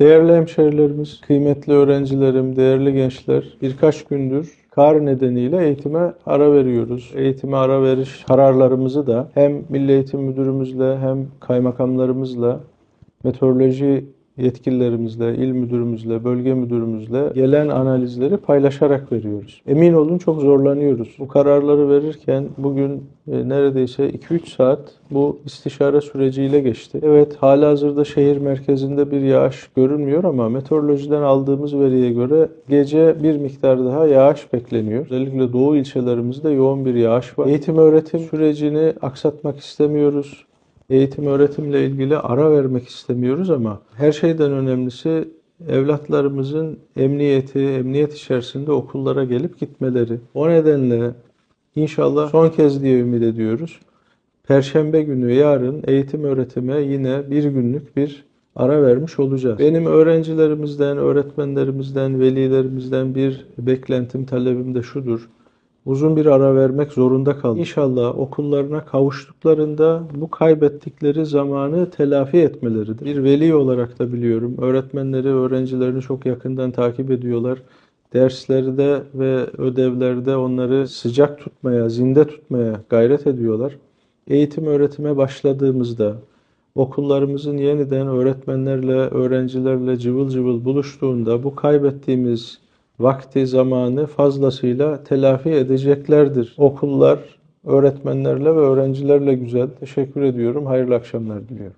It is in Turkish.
Değerli hemşehrilerimiz, kıymetli öğrencilerim, değerli gençler, birkaç gündür kar nedeniyle eğitime ara veriyoruz. Eğitime ara veriş kararlarımızı da hem Milli Eğitim Müdürümüzle hem kaymakamlarımızla meteoroloji yetkililerimizle, il müdürümüzle, bölge müdürümüzle gelen analizleri paylaşarak veriyoruz. Emin olun çok zorlanıyoruz. Bu kararları verirken bugün e, neredeyse 2-3 saat bu istişare süreciyle geçti. Evet halihazırda şehir merkezinde bir yağış görünmüyor ama meteorolojiden aldığımız veriye göre gece bir miktar daha yağış bekleniyor. Özellikle doğu ilçelerimizde yoğun bir yağış var. Eğitim öğretim sürecini aksatmak istemiyoruz eğitim öğretimle ilgili ara vermek istemiyoruz ama her şeyden önemlisi evlatlarımızın emniyeti, emniyet içerisinde okullara gelip gitmeleri. O nedenle inşallah son kez diye ümit ediyoruz. Perşembe günü yarın eğitim öğretime yine bir günlük bir ara vermiş olacağız. Benim öğrencilerimizden, öğretmenlerimizden, velilerimizden bir beklentim, talebim de şudur uzun bir ara vermek zorunda kaldı. İnşallah okullarına kavuştuklarında bu kaybettikleri zamanı telafi etmeleridir. Bir veli olarak da biliyorum. Öğretmenleri, öğrencilerini çok yakından takip ediyorlar. Derslerde ve ödevlerde onları sıcak tutmaya, zinde tutmaya gayret ediyorlar. Eğitim öğretime başladığımızda okullarımızın yeniden öğretmenlerle, öğrencilerle cıvıl cıvıl buluştuğunda bu kaybettiğimiz vakti, zamanı fazlasıyla telafi edeceklerdir. Okullar öğretmenlerle ve öğrencilerle güzel. Teşekkür ediyorum. Hayırlı akşamlar diliyorum.